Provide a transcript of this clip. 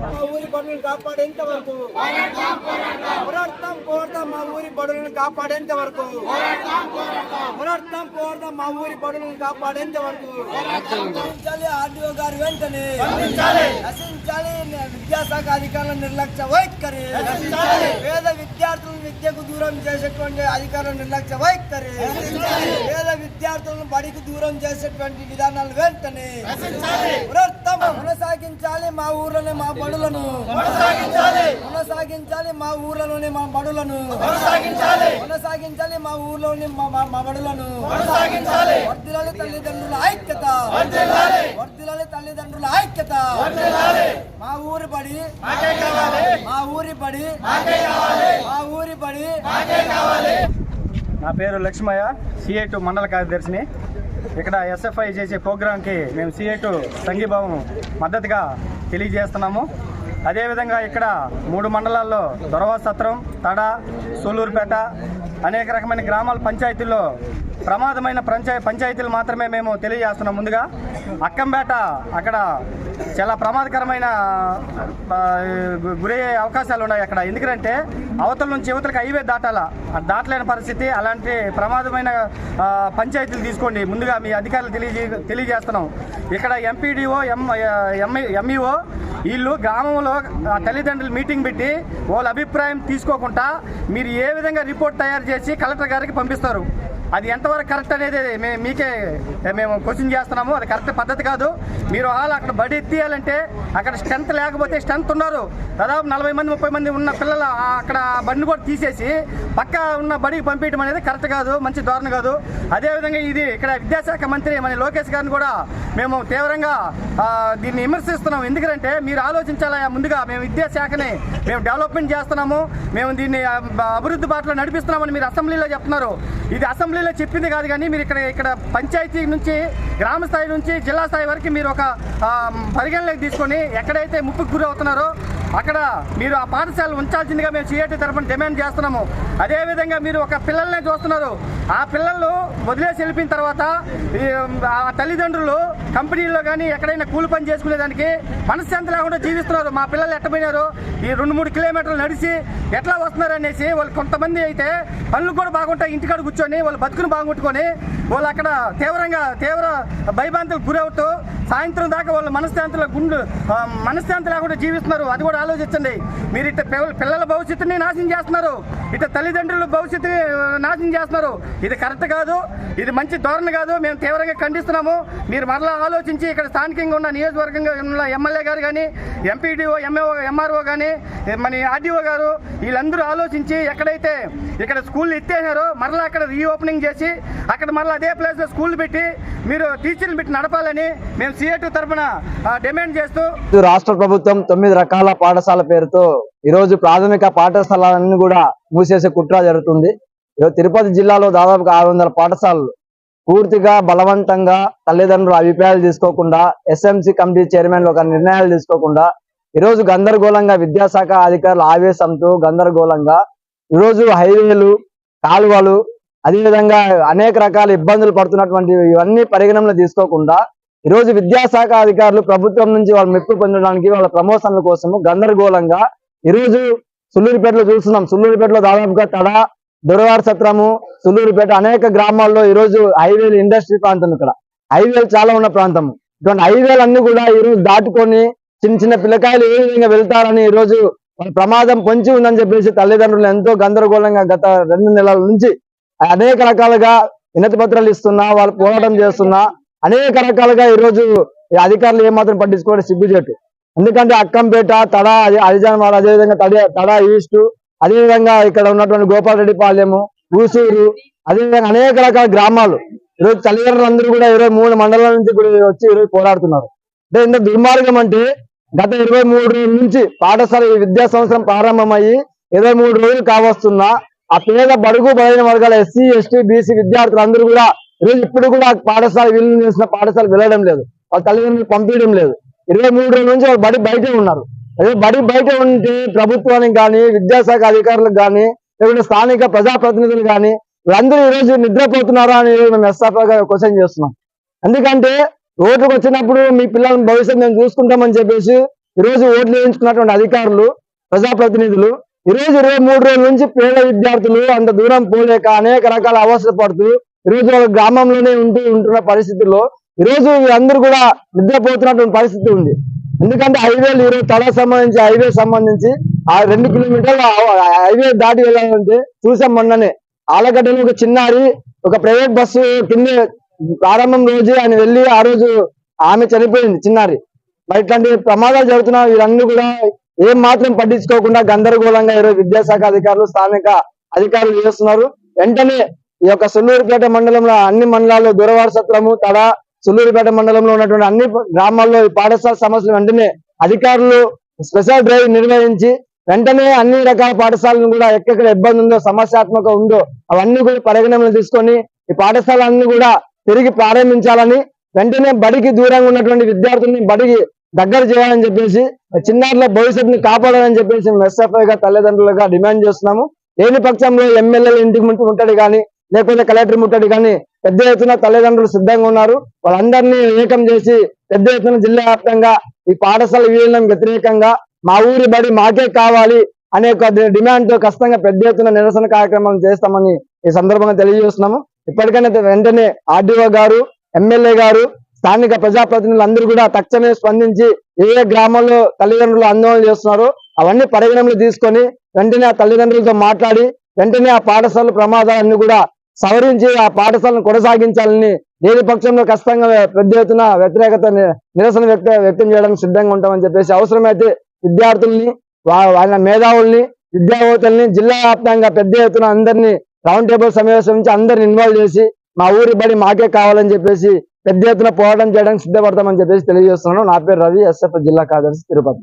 మా ఊరి బడులను కాపాడేంత వరకు పోరాడతాం పోరాడతాం మా ఊరి బడులను కాపాడేంత వరకు పోరాడతాం పోరాడతాం మా ఊరి బడులను కాపాడేంత వరకు ఆర్డీఓ గారు వెంటనే. నశించాలి విద్యాశాఖ అధికారుల నిర్లక్ష్య వైఖరి. పేద విద్యార్థులను విద్యకు దూరం చేసేటువంటి అధికారుల నిర్లక్ష్య వైఖరి. పేద విద్యార్థులను బడికి దూరం చేసేటువంటి విధానాలు వెంటనే. పోరాడతాం కొనసాగించాలి మా ఊర్లోనే మా బడులను. కొనసాగించాలి. మా ఊర్లలోనే మా బడులను. కొనసాగించాలి. మా ఊర్లోని మా బడులను. వర్ధిల్లాలి తల్లిదండ్రుల ఐక్యత. వర్ధిల్లాలి. తల్లిదండ్రుల ఐక్యత. మా ఊరి బడి మా ఊరి బడి మా ఊరి బడి నా పేరు లక్ష్మయ్య సిఐ టు మండల కార్యదర్శిని. ఇక్కడ ఎస్ఎఫ్ఐ చేసే ప్రోగ్రాంకి మేము సిఐటు సంఘీభావం మద్దతుగా తెలియజేస్తున్నాము. అదేవిధంగా ఇక్కడ మూడు మండలాల్లో దొరవ సత్రం తడ సూలూరుపేట అనేక రకమైన గ్రామాల పంచాయతీల్లో ప్రమాదమైన పంచాయ పంచాయతీలు మాత్రమే మేము తెలియజేస్తున్నాం ముందుగా. అక్కంపేట అక్కడ చాలా ప్రమాదకరమైన గురయ్యే అవకాశాలు ఉన్నాయి అక్కడ. ఎందుకంటే అవతల నుంచి యువతలకు హైవే దాటాల దాటలేని పరిస్థితి అలాంటి ప్రమాదమైన పంచాయతీలు తీసుకోండి. ముందుగా మీ అధికారులు తెలియజే తెలియజేస్తున్నాం. ఇక్కడ ఎంపీడీఓ ఎం ఎంఈఓ వీళ్ళు గ్రామంలో తల్లిదండ్రులు మీటింగ్ పెట్టి వాళ్ళ అభిప్రాయం తీసుకోకుండా మీరు ఏ విధంగా రిపోర్ట్ తయారు చేసి కలెక్టర్ గారికి పంపిస్తారు? అది ఎంతవరకు కరెక్ట్ అనేది మేము మీకే మేము క్వశ్చన్ చేస్తున్నాము. అది కరెక్ట్ పద్ధతి కాదు. మీరు వాళ్ళు అక్కడ బడి ఎత్తియాలంటే అక్కడ స్ట్రెంత్ లేకపోతే స్ట్రెంత్ ఉన్నారు. దాదాపు నలభై మంది ముప్పై మంది ఉన్న పిల్లలు అక్కడ బండిని కూడా తీసేసి పక్క ఉన్న బడికి పంపించడం అనేది కరెక్ట్ కాదు మంచి ధోరణి కాదు. అదేవిధంగా ఇది ఇక్కడ విద్యాశాఖ మంత్రి మన లోకేష్ గారిని కూడా మేము తీవ్రంగా దీన్ని విమర్శిస్తున్నాం ఎందుకంటే మీరు ఆలోచించాలా ముందుగా మేము విద్యాశాఖని మేము డెవలప్మెంట్ చేస్తున్నాము. మేము దీన్ని అభివృద్ధి బాటలో నడిపిస్తున్నామని మీరు అసెంబ్లీలో చెప్తున్నారు. ఇది అసెంబ్లీ అసెంబ్లీలో చెప్పింది కాదు కానీ మీరు ఇక్కడ ఇక్కడ పంచాయతీ నుంచి గ్రామ స్థాయి నుంచి జిల్లా స్థాయి వరకు మీరు ఒక పరిగణలోకి తీసుకొని ఎక్కడైతే ముప్పుకు గురి అవుతున్నారో అక్కడ మీరు ఆ పాఠశాల ఉంచాల్సిందిగా మేము సిఐటి తరఫున డిమాండ్ చేస్తున్నాము. అదేవిధంగా మీరు ఒక పిల్లల్ని చూస్తున్నారు. ఆ పిల్లలు వదిలేసి వెళ్ళిపోయిన తర్వాత ఈ, ఆ తల్లిదండ్రులు కంపెనీల్లో కానీ ఎక్కడైనా కూలి పని చేసుకునేదానికి మనశ్శాంతి లేకుండా జీవిస్తున్నారు. మా పిల్లలు ఎట్టపోయినారు ఈ రెండు మూడు కిలోమీటర్లు నడిచి ఎట్లా వస్తున్నారు అనేసి వాళ్ళు కొంతమంది అయితే పనులు కూడా బాగుంటాయి ఇంటికాడ కూర్చొని వాళ్ళు బతుకుని బాగుంటుకొని వాళ్ళు అక్కడ తీవ్రంగా తీవ్ర భయభ్రాంతులకు గురవుతూ సాయంత్రం దాకా వాళ్ళ మనశ్శాంతుల గుండు మనశ్శాంతి లేకుండా జీవిస్తున్నారు. అది కూడా ఆలోచించండి. మీరు ఇట్లా పిల్లల భవిష్యత్తుని నాశనం చేస్తున్నారు. ఇట్ట తల్లిదండ్రులు భవిష్యత్తు నాశనం చేస్తున్నారు. ఇది కరెక్ట్ కాదు ఇది మంచి ధోరణి కాదు మేము తీవ్రంగా ఖండిస్తున్నాము. మీరు మరలా ఆలోచించి ఇక్కడ స్థానికంగా ఉన్న నియోజకవర్గంగా ఉన్న ఎమ్మెల్యే గారు కానీ ఎంపీడీఓ ఎంఏఓ ఎంఆర్ఓ కానీ మన ఆర్డీఓ గారు వీళ్ళందరూ ఆలోచించి ఎక్కడైతే ఇక్కడ స్కూల్ ఎత్తేసారో మరలా అక్కడ రీఓపెనింగ్ చేసి అక్కడ మరలా అదే ప్లేస్లో స్కూల్ పెట్టి మీరు టీచర్లు పెట్టి నడపాలని మేము సిఏటు తరఫున డిమాండ్ చేస్తూ రాష్ట్ర ప్రభుత్వం తొమ్మిది రకాల పాఠశాల పేరుతో ఈరోజు ప్రాథమిక పాఠశాలలన్నీ కూడా మూసేసే కుట్ర జరుగుతుంది. ఈరోజు తిరుపతి జిల్లాలో దాదాపుగా ఆరు వందల పాఠశాలలు పూర్తిగా బలవంతంగా తల్లిదండ్రుల అభిప్రాయాలు తీసుకోకుండా ఎస్ఎంసి కమిటీ చైర్మన్ ఒక నిర్ణయాలు తీసుకోకుండా ఈరోజు గందరగోళంగా విద్యాశాఖ అధికారుల ఆవేశంతో గందరగోళంగా ఈరోజు హైవేలు కాలువలు అదేవిధంగా అనేక రకాల ఇబ్బందులు పడుతున్నటువంటి ఇవన్నీ పరిగణనలో తీసుకోకుండా ఈరోజు విద్యాశాఖ అధికారులు ప్రభుత్వం నుంచి వాళ్ళు మెప్పు పొందడానికి వాళ్ళ ప్రమోషన్ల కోసము గందరగోళంగా ఈరోజు సుల్లూరుపేటలో చూస్తున్నాం. సుల్లూరుపేటలో దాదాపుగా తడ దొరవార సత్రము సుల్లూరుపేట అనేక గ్రామాల్లో ఈరోజు హైవేలు ఇండస్ట్రీ ప్రాంతం ఇక్కడ. హైవేలు చాలా ఉన్న ప్రాంతం ఇటువంటి హైవేలు అన్ని కూడా ఈరోజు దాటుకొని చిన్న చిన్న పిల్లకాయలు ఏ విధంగా వెళ్తారని ఈరోజు వాళ్ళ ప్రమాదం పొంచి ఉందని చెప్పేసి తల్లిదండ్రులు ఎంతో గందరగోళంగా గత రెండు నెలల నుంచి అనేక రకాలుగా వినతి పత్రాలు ఇస్తున్నా వాళ్ళు పోరాటం చేస్తున్నా అనేక రకాలుగా ఈరోజు ఈ అధికారులు ఏమాత్రం పట్టించుకోవడం సిగ్గుచేటు. ఎందుకంటే అక్కంపేట తడ అదే అదేవిధంగా తడ తడ ఈస్ట్ అదేవిధంగా ఇక్కడ ఉన్నటువంటి గోపాలరెడ్డిపాలెము ఊసూరు అదేవిధంగా అనేక రకాల గ్రామాలు. ఈరోజు తల్లిదండ్రులు అందరూ కూడా ఇరవై మూడు మండలాల నుంచి కూడా వచ్చి ఈరోజు పోరాడుతున్నారు. అంటే ఇంత దుర్మార్గం అంటే గత ఇరవై మూడు నుంచి పాఠశాల విద్యా సంవత్సరం ప్రారంభమయ్యి ఇరవై మూడు రోజులు కావస్తున్నా ఆ పేద బడుగు బలైన వర్గాల ఎస్సీ ఎస్టీ బీసీ విద్యార్థులు అందరూ కూడా ఈరోజు ఇప్పుడు కూడా పాఠశాల విలీనం చేసిన పాఠశాల వెళ్ళడం లేదు. వాళ్ళ తల్లిదండ్రులు పంపించడం లేదు. ఇరవై మూడు రోజుల నుంచి వాళ్ళు బడి బయటే ఉన్నారు. అదే బడి బయట ఉంటే ప్రభుత్వానికి కానీ విద్యాశాఖ అధికారులకు కానీ లేకుంటే స్థానిక ప్రజాప్రతినిధులు కానీ వీళ్ళందరూ ఈ రోజు నిద్రపోతున్నారా అని మేము ఎస్ఆఫ్ క్వశ్చన్ చేస్తున్నాం. ఎందుకంటే ఓట్లకు వచ్చినప్పుడు మీ పిల్లల భవిష్యత్తు మేము చూసుకుంటామని చెప్పేసి ఈ రోజు ఓట్లు వేయించుకున్నటువంటి అధికారులు ప్రజాప్రతినిధులు ఈ రోజు ఇరవై మూడు రోజుల నుంచి పేద విద్యార్థులు అంత దూరం పోలేక అనేక రకాల అవసరం పడుతూ ఈ రోజు వాళ్ళ గ్రామంలోనే ఉంటూ ఉంటున్న పరిస్థితుల్లో ఈ రోజు అందరూ కూడా నిద్రపోతున్నటువంటి పరిస్థితి ఉంది. ఎందుకంటే హైవేలు ఈరోజు తల సంబంధించి హైవే సంబంధించి ఆ రెండు కిలోమీటర్లు హైవే దాటి వెళ్ళాలంటే చూసాం మొన్ననే. ఆలగడ్డలో ఒక చిన్నారి ఒక ప్రైవేట్ బస్సు కింద ప్రారంభం రోజు ఆయన వెళ్ళి ఆ రోజు ఆమె చనిపోయింది చిన్నారి. మరి ఇట్లాంటి ప్రమాదాలు జరుగుతున్నా వీరన్నీ కూడా ఏం మాత్రం పట్టించుకోకుండా గందరగోళంగా ఈరోజు విద్యాశాఖ అధికారులు స్థానిక అధికారులు చేస్తున్నారు. వెంటనే ఈ యొక్క సుల్లూరుపేట మండలంలో అన్ని మండలాల్లో దూరవారసత్వము తడ సుల్లూరుపేట మండలంలో ఉన్నటువంటి అన్ని గ్రామాల్లో ఈ పాఠశాల సమస్యలు వెంటనే అధికారులు స్పెషల్ డ్రైవ్ నిర్వహించి వెంటనే అన్ని రకాల పాఠశాలను కూడా ఎక్కడెక్కడ ఇబ్బంది ఉందో సమస్యాత్మక ఉందో అవన్నీ కూడా పరిగణనలు తీసుకొని ఈ పాఠశాలన్నీ కూడా తిరిగి ప్రారంభించాలని వెంటనే బడికి దూరంగా ఉన్నటువంటి విద్యార్థుల్ని బడికి దగ్గర చేయాలని చెప్పేసి చిన్నారుల భవిష్యత్తుని కాపాడాలని చెప్పేసి ఎస్ఎఫ్ఐ గా తల్లిదండ్రులుగా డిమాండ్ చేస్తున్నాము. లేని పక్షంలో ఎమ్మెల్యేలు ఇంటికి ముందు ముట్టడి కానీ లేకపోతే కలెక్టర్ ముట్టడి కానీ పెద్ద ఎత్తున తల్లిదండ్రులు సిద్ధంగా ఉన్నారు. వాళ్ళందరినీ ఏకం చేసి పెద్ద ఎత్తున జిల్లా వ్యాప్తంగా ఈ పాఠశాల విలీనం వ్యతిరేకంగా మా ఊరి బడి మాకే కావాలి అనే ఒక డిమాండ్తో ఖచ్చితంగా పెద్ద ఎత్తున నిరసన కార్యక్రమం చేస్తామని ఈ సందర్భంగా తెలియజేస్తున్నాము. ఇప్పటికైనా వెంటనే ఆర్డీఓ గారు ఎమ్మెల్యే గారు స్థానిక ప్రజాప్రతినిధులు అందరూ కూడా తక్షణమే స్పందించి ఏ ఏ తల్లిదండ్రులు ఆందోళన చేస్తున్నారో అవన్నీ పరిగణనలో తీసుకొని వెంటనే ఆ తల్లిదండ్రులతో మాట్లాడి వెంటనే ఆ పాఠశాల ప్రమాదాలన్నీ కూడా సవరించి ఆ పాఠశాలను కొనసాగించాలని లేని పక్షంలో ఖచ్చితంగా పెద్ద ఎత్తున వ్యతిరేకత నిరసన వ్యక్త వ్యక్తం చేయడానికి సిద్ధంగా ఉంటామని చెప్పేసి అవసరమైతే విద్యార్థుల్ని ఆయన వాళ్ళ మేధావుల్ని విద్యావేత్తల్ని జిల్లా వ్యాప్తంగా పెద్ద ఎత్తున అందరినీ రౌండ్ టేబుల్ సమావేశం నుంచి అందరిని ఇన్వాల్వ్ చేసి మా ఊరి బడి మాకే కావాలని చెప్పేసి పెద్ద ఎత్తున పోరాటం చేయడానికి సిద్ధపడతామని చెప్పేసి తెలియజేస్తున్నాను. నా పేరు రవి ఎస్ఎఫ్ జిల్లా కార్యదర్శి తిరుపతి.